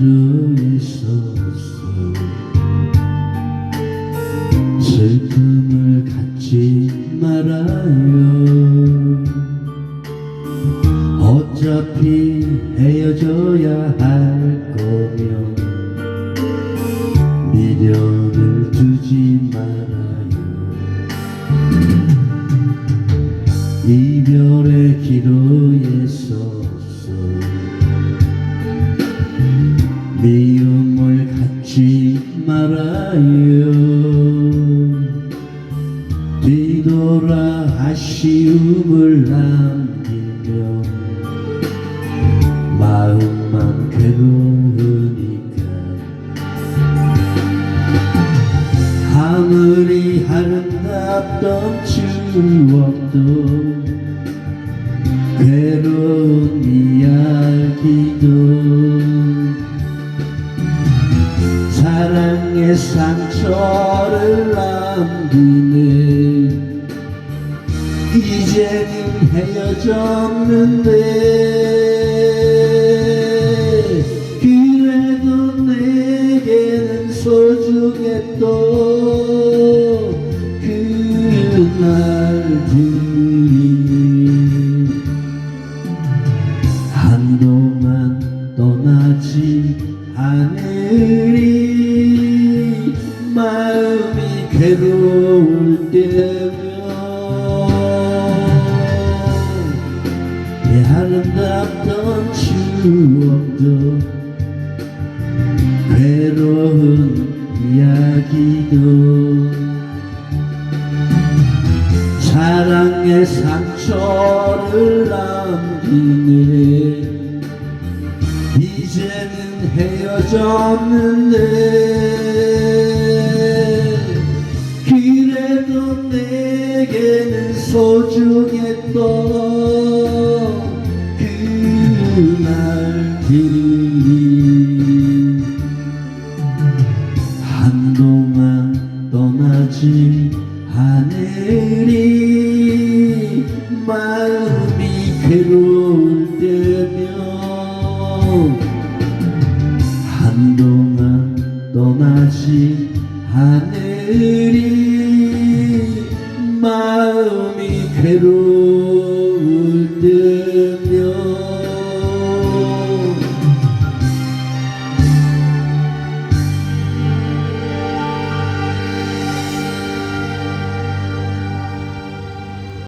잊어 있었어 슬픔을 갖지 말아요. 어차피 헤어져야 할 거면 미련을 두지 말아요. 이별의 기도에서 미움을 갖지 말아요. 뒤돌아 아쉬움을 남기며 마음만 괴로우니까. 하늘이 아름답던 추억도 사랑의 상처를 남기네. 이제는 헤어졌는데 추억도 괴로운 이야기도 사랑의 상처를 남기네. 이제는 헤어졌는데 그래도 내게는 소중했던 그날 길이 한동안 떠나지 하늘이 마음이 괴로울 때면 한동안 떠나지 하늘이 마음이 괴로울 때면